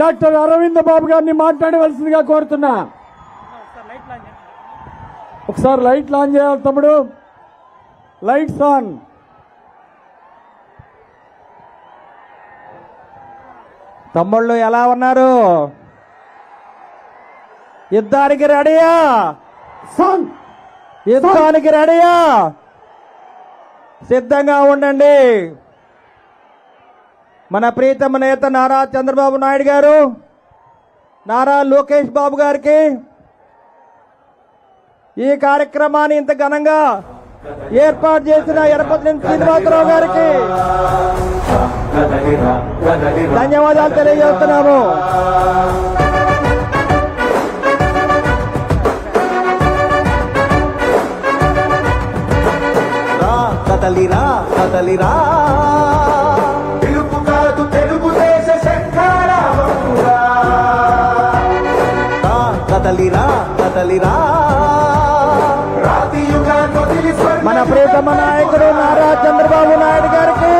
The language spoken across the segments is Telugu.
డాక్టర్ అరవింద్ బాబు గారిని మాట్లాడవలసిందిగా కోరుతున్నా. ఒకసారి లైట్ ఆన్ చేయాలి తమ్ముడు. Lights on. తమ్ముళ్ళు ఎలా ఉన్నారు? యుద్ధానికి రెడీయా? సాంగ్ యుద్ధానికి రెడీయా? సిద్ధంగా ఉండండి. మన ప్రీతమ నేత నారా చంద్రబాబు నాయుడు గారు నారా లోకేష్ బాబు గారికి ఈ కార్యక్రమాన్ని ఇంత ఘనంగా ఏర్పాటు చేసిన ఎడపతి శ్రీనివాసరావు గారికి ధన్యవాదాలు తెలియజేస్తున్నాము. కదలిరా కదలిరా కదలిరా కదలిరా. మన ప్రియతమ నాయకుడు నారా చంద్రబాబు నాయుడు గారికి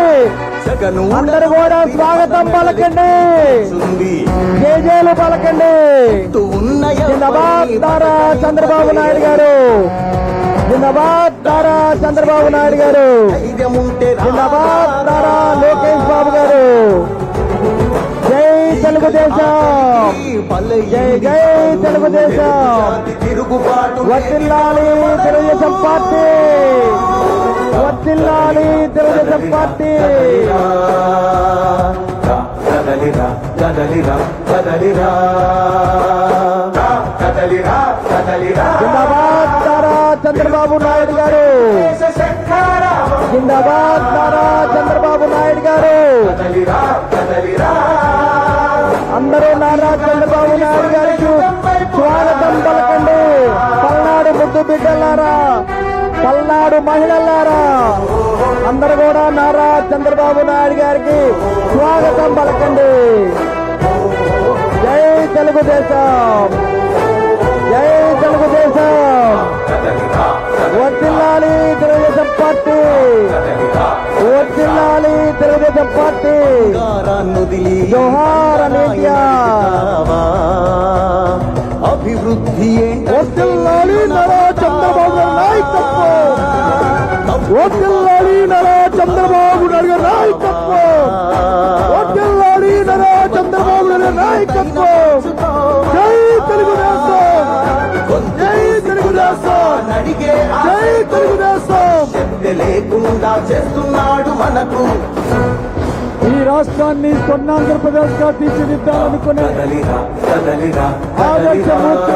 అందరు కూడా స్వాగతం పలకండి. జేజేలు పలకండి. జిందాబాద్ నారా చంద్రబాబు నాయుడు గారు. జిందాబాద్ నారా చంద్రబాబు నాయుడు గారు. జిందాబాద్ నారా లోకేష్ బాబు గారు. తెలుగుదేశం. జై జై తెలుగుదేశం. వర్తిల్లాలి తెలుగుదేశం పార్టీ వర్తిల్లాలి తెలుగుదేశం పార్టీ. కదలిరా కదలిరా కదలిరా కదలిరా కదలిరా జిందాబాద్ నారా చంద్రబాబు నాయుడు గారు. జిందాబాద్ నారా చంద్రబాబు నాయుడు గారు. బిడ్డలారా పల్నాడు మహిళలారా అందరు కూడా నారా చంద్రబాబు నాయుడు గారికి స్వాగతం పలకండి. జై తెలుగుదేశం జై తెలుగుదేశం. వర్తిల్లాలి తెలుగుదేశం పార్టీ వర్తిల్లాలి తెలుగుదేశం పార్టీ. జోహార్ అనేటియా చంద్రబాబు నాయుడు నాయకత్వం. వర్తిల్లాలి నరా చంద్రబాబు నాయుడు నాయకత్వం. జై తెలుగుదేశం. జై తెలుగుదేశం. జై తెలుగుదేశం. లేకుండా చేస్తున్నాడు మనకు. ఈ రాష్ట్రాన్ని స్వర్ణాంధ్రప్రదేశ్గా తీర్చిదిద్దాలనుకునే ఆదర్శమూర్తి.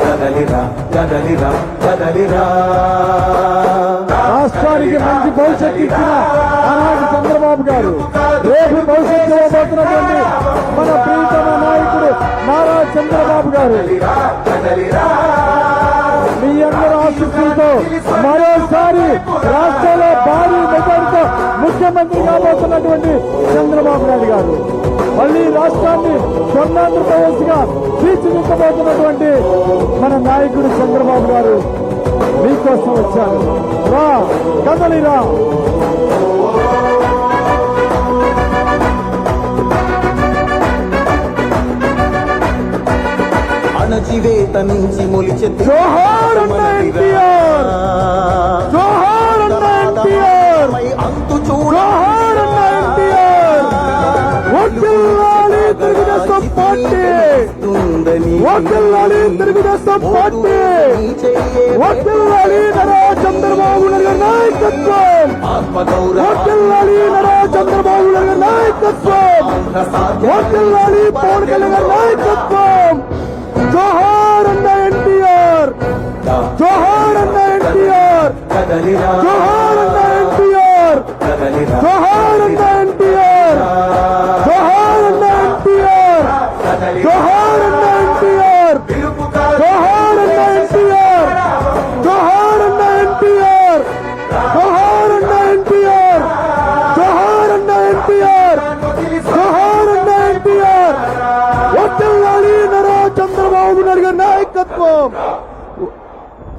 కదలిరా కదలిరా కదలిరా భవిష్యత్తు ఇచ్చిన ఆనాటి చంద్రబాబు గారు. రేపు భవిష్యత్తు ఇవ్వబోతున్నటువంటి మన ప్రీతమ నాయకుడు నారా చంద్రబాబు గారు. మీ అందరి ఆశీస్సులతో మరోసారి రాష్ట్రంలో భారీ మెజారిటీతో ముఖ్యమంత్రి కాబోతున్నటువంటి చంద్రబాబు నాయుడు గారు. మళ్ళీ రాష్ట్రాన్ని స్వర్ణాంధ్రప్రదేశ్గా తీర్చిదిద్దబోతున్నటువంటి మన నాయకుడు చంద్రబాబు గారు. మీకోసం వచ్చారు రా కదలిరా. అణచివేత నుంచి మొలిచె జోహార్! జోహార్! వర్ధిల్లాలి తెలుగుదేశం పార్టీ వర్ధిల్లాలి నరా చంద్రబాబు నాయుడు గారి నాయకత్వం వర్ధిల్లాలి నరా చంద్రబాబు నాయుడు గారి నాయకత్వం వర్ధిల్లాలి పవన్ కళ్యాణ్ గారి నాయకత్వం జోహార్ అన్న ఎన్టీఆర్ జోహార్ అన్న ఎన్టీఆర్ కదలిరా జోహార్ అన్న ఎన్టీఆర్ కదలిరా జోహార్ నాయకత్వం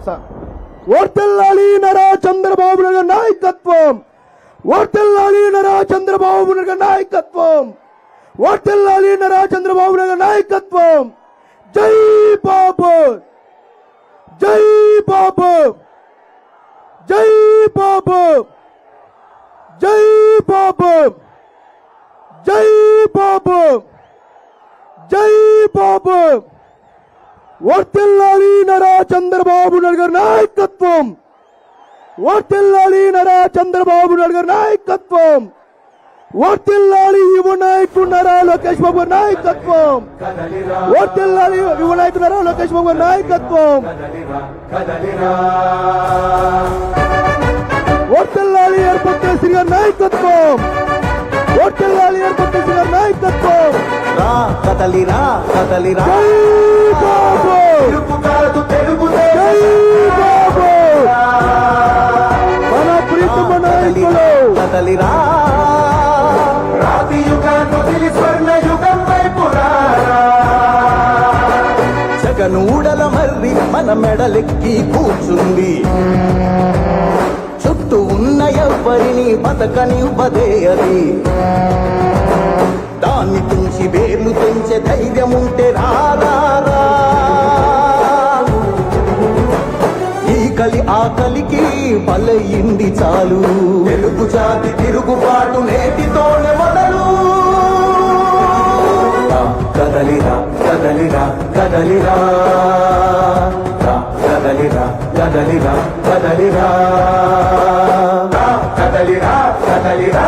స- వర్తిల్లాలి నరా చంద్రబాబు నాయుడు గారి నాయకత్వం వర్తిల్లాలి నరా చంద్రబాబు నాయుడు గారి నాయకత్వం వర్తిల్లాలి నారా చంద్రబాబు నాయుడు నాయకత్వం జై బాబు జై బాబు జై బాబు జై బాబు జై బాబు జై బాబు వర్తిల్లాలి నరా చంద్రబాబు నాయుడు గారి నాయకత్వం. వర్తిల్లాలి నరా చంద్రబాబు నాయుడు గారి నాయకత్వం. వర్తిల్లాలి యువ నాయకుడు నరా లోకేష్ బాబు నాయకత్వం. వర్తిల్లాలి యువ నాయకుడు నరా లోకేష్ బాబు నాయకత్వం. వర్తిల్లాలి ఏర్పాటు చేసిన నాయకత్వం. కదలిరా కదలిరా. తెలుగు కాదు తెలుగు జై బాబు మన ప్రీతమ నాయకులు. కదలిరా. రాతి యుగాన్ని వదిలి స్వర్ణ యుగం వైపు రారా జగనూడల మర్రి మన మెడలెక్కి కూర్చుంది. చుట్టూ ఉన్న ఎవ్వరిని బతకనివ్వదే అది. దాన్ని తుంచి వేర్లు ఆకలికి బలయింది చాలు. తెలుగు జాతి తిరుగుబాటు నేటితోనే మొదలు. కదలిరా కదలిరా కదలిరా కదలిరా కదలిరా కదలిరా కదలిరా కదలిరా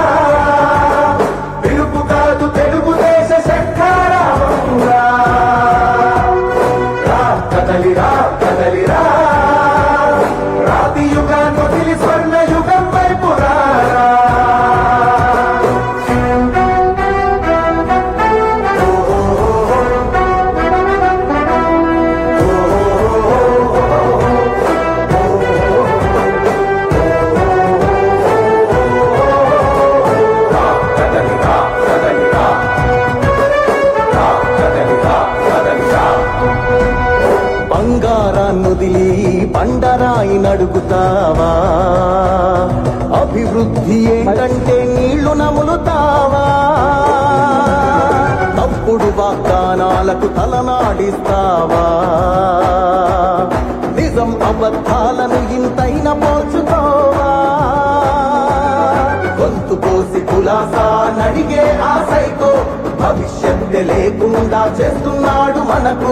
బండరాయి నడుగుతావా? అభివృద్ధి ఏంటంటే నీళ్ళు నములుతావా? తప్పుడు వాగ్దానాలకు తలనాడిస్తావా? నిజం అబద్ధాలను ఇంతైన పోల్చుకోవా? గొంతు పోసి కులాసా నడిగే ఆశైతో భవిష్యత్తు లేకుండా చేస్తున్నాడు మనకు